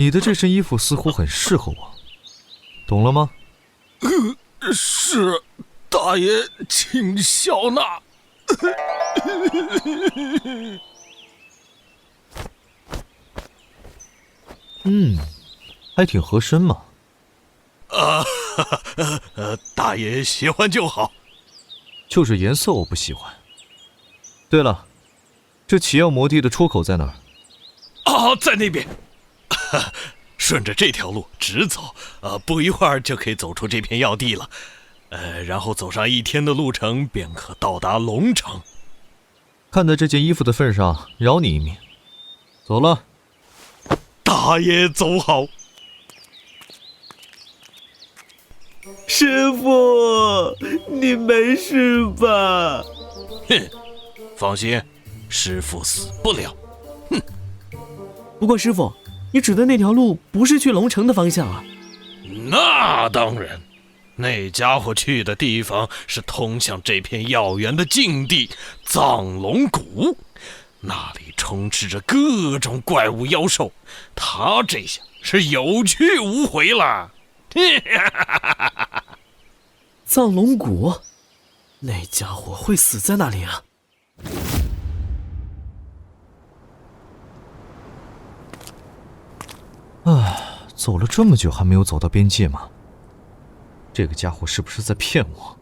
你的这身衣服似乎很适合我，懂了吗？呃是，大爷，请笑纳。嗯，还挺合身嘛。啊，呃，大爷喜欢就好。就是颜色我不喜欢。对了，这奇药魔地的出口在哪儿？啊，在那边。顺着这条路直走，呃，不一会儿就可以走出这片要地了。呃，然后走上一天的路程，便可到达龙城。看在这件衣服的份上，饶你一命。走了。大爷走好。师傅，你没事吧？哼，放心，师傅死不了。哼。不过师傅，你指的那条路不是去龙城的方向啊？那当然，那家伙去的地方是通向这片药园的禁地——藏龙谷，那里充斥着各种怪物妖兽。他这下是有去无回了。藏龙谷，那家伙会死在那里啊？啊，走了这么久还没有走到边界吗？这个家伙是不是在骗我？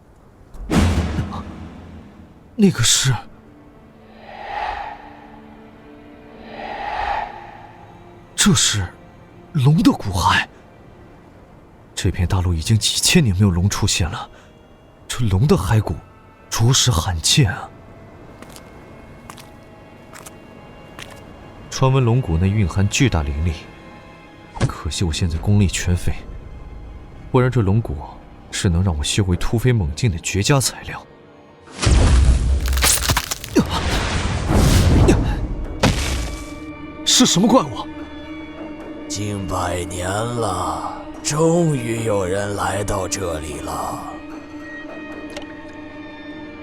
那个是……这是龙的骨骸。这片大陆已经几千年没有龙出现了，这龙的骸骨着实罕见啊！传闻龙骨内蕴含巨大灵力。可惜我现在功力全废，不然这龙骨是能让我修为突飞猛进的绝佳材料。是什么怪物？近百年了，终于有人来到这里了。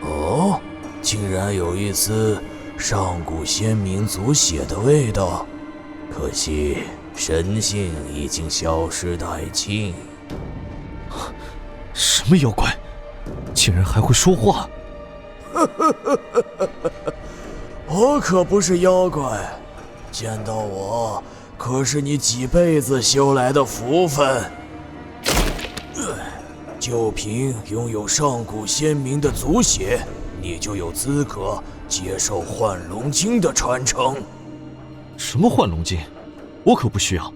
哦，竟然有一丝上古先民族血的味道，可惜。神性已经消失殆尽。什么妖怪，竟然还会说话？我可不是妖怪，见到我可是你几辈子修来的福分。就凭拥有上古先民的族血，你就有资格接受幻龙经的传承。什么幻龙经？我可不需要。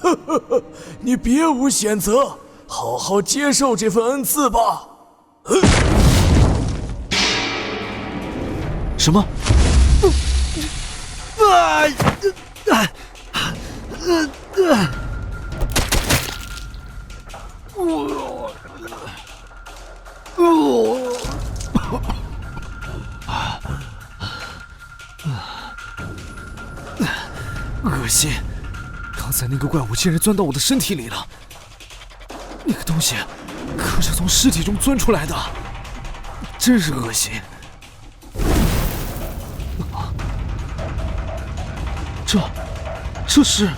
呵呵呵，你别无选择，好好接受这份恩赐吧。什么？啊！啊！啊！啊！恶心！刚才那个怪物竟然钻到我的身体里了，那个东西可是从尸体中钻出来的，真是恶心！啊，这，这是啊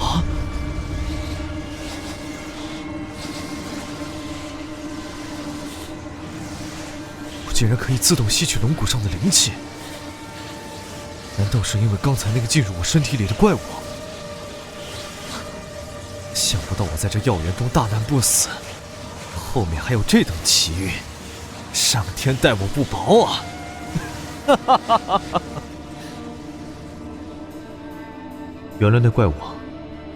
啊！我竟然可以自动吸取龙骨上的灵气！难道是因为刚才那个进入我身体里的怪物？想不到我在这药园中大难不死，后面还有这等奇遇，上天待我不薄啊！哈哈哈哈哈！原来那怪物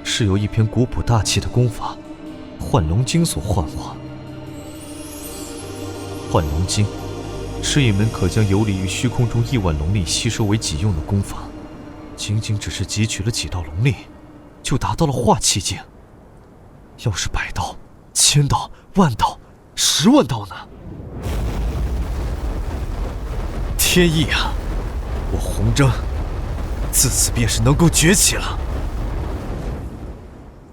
是由一篇古朴大气的功法——幻龙经所幻化。幻龙经。是一门可将游离于虚空中亿万龙力吸收为己用的功法，仅仅只是汲取了几道龙力，就达到了化气境。要是百道、千道、万道、十万道呢？天意啊！我红征自此便是能够崛起了。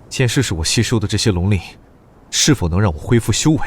先试试我吸收的这些龙力，是否能让我恢复修为。